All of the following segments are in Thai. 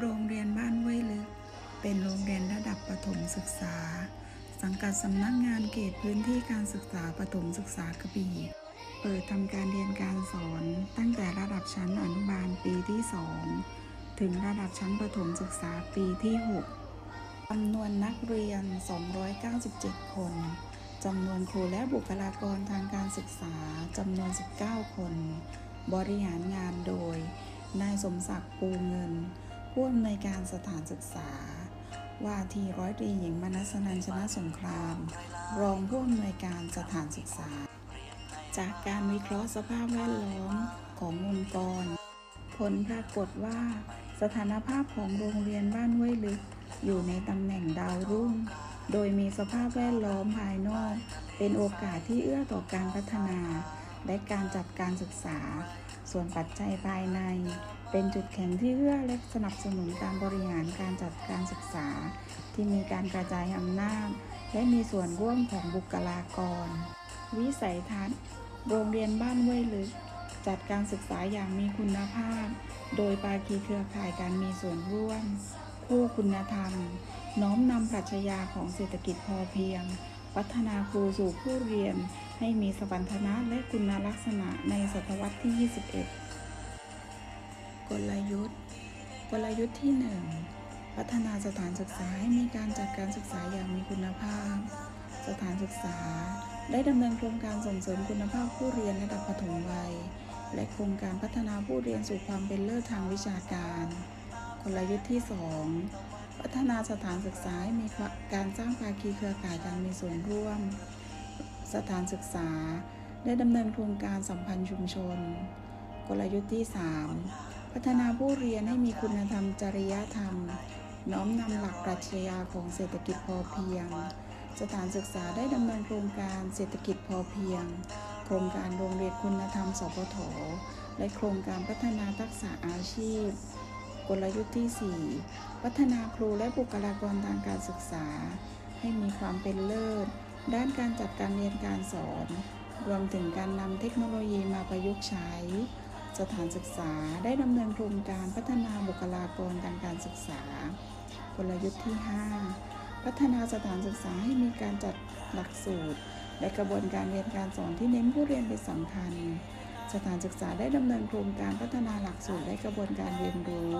โรงเรียนบ้านห้วยลึก เป็นโรงเรียนระดับประถมศึกษา สังกัดสำนักงานเขตพื้นที่การศึกษาประถมศึกษากระบี่ เปิดทำการเรียนการสอนตั้งแต่ระดับชั้นอนุบาลปีที่ 2 ถึงระดับชั้นประถมศึกษาปีที่ 6จำนวนนักเรียน 297 คนจำนวนครูและบุคลากรทางการศึกษาจำนวน 19 คน บริหารงานโดย นายสมศักดิ์ปูเงิน ผู้อำนวยการสถานศึกษา ว่าที่ร้อยตรีหญิงมนัสนันชนะสงคราม รองผู้อำนวยการสถานศึกษา จากการวิเคราะห์สภาพแวดล้อมขององค์กร ผลปรากฏว่า สถานภาพของโรงเรียนบ้านห้วยลึก อยู่ในตำแหน่งดาวรุ่ง โดยมีสภาพแวดล้อมภายนอก เป็นโอกาสที่เอื้อต่อการพัฒนา และการจัดการศึกษา ส่วนปัจจัยภายใน เป็นจุดแข็งที่เอื้อและสนับสนุนการบริหารการจัดการศึกษา ที่มีการกระจายอำนาจ และมีส่วนร่วมของบุคลากร วิสัยทัศน์ โรงเรียนบ้านห้ยลึก จัดการศึกษาอย่างมีคุณภาพ โดยภาคีเครือข่ายการมีส่วนร่วม คู่คุณธรรม น้อมนำปรัชญาของเศรษฐกิจพอเพียง พัฒนาครูสู่ผู้เรียนให้มีสวรรถนะและคุณลักษณะในศตวรรษที่ 21 กลยุทธ์ กลยุทธ์ที่ 1 พัฒนาสถานศึกษาให้มีการจัดการศึกษาอย่างมีคุณภาพ สถานศึกษา ได้ดำเนินโครงการส่งเสริมคุณภาพผู้เรียนระดับปฐมวัย และโครงการพัฒนาผู้เรียนสู่ความเป็นเลิศทางวิชาการ กลยุทธ์ที่ 2 พัฒนาสถานศึกษาให้มีการสร้างภาคีเครือข่ายการมีส่วนร่วม สถานศึกษาได้ดำเนินโครงการสัมพันธ์ชุมชน กลยุทธ์ที่ 3 พัฒนาผู้เรียนให้มีคุณธรรมจริยธรรม น้อมนำหลักปรัชญาของเศรษฐกิจพอเพียง สถานศึกษาได้ดำเนินโครงการเศรษฐกิจพอเพียง โครงการโรงเรียนคุณธรรมสปทและโครงการพัฒนาทักษะอาชีพ กลยุทธ์ที่ 4 พัฒนาครูและบุคลากรทางการศึกษา ให้มีความเป็นเลิศ ด้านการจัดการเรียนการสอน รวมถึงการนำเทคโนโลยีมาประยุกต์ใช้ สถานศึกษาได้ดำเนินโครงการพัฒนาบุคลากรทางการศึกษา กลยุทธ์ที่ 5 พัฒนาสถานศึกษาให้มีการจัดหลักสูตร และกระบวนการเรียนการสอนที่เน้นผู้เรียนเป็นสำคัญ สถานศึกษาได้ดำเนินโครงการพัฒนาหลักสูตรและกระบวนการเรียนรู้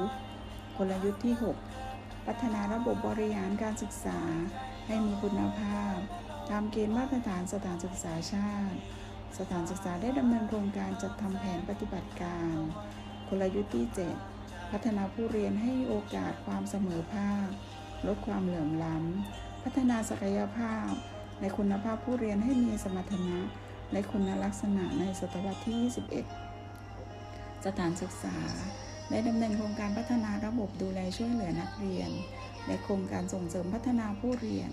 กลยุทธ์ที่ 6 พัฒนาระบบบริหารการศึกษาให้มีคุณภาพ ตามเกณฑ์มาตรฐานสถานศึกษาชาติ สถานศึกษาได้ดำเนินโครงการจัดทำแผนปฏิบัติการ กลยุทธ์ที่ 7 พัฒนาผู้เรียนให้โอกาสความเสมอภาค ลดความเหลื่อมล้ำ พัฒนาศักยภาพและคุณภาพผู้เรียนให้มีสมรรถนะ และคุณลักษณะในศตวรรษที่ 21 สถานศึกษา ได้ดำเนินโครงการพัฒนาระบบดูแลช่วยเหลือนักเรียน และโครงการส่งเสริมพัฒนาผู้เรียน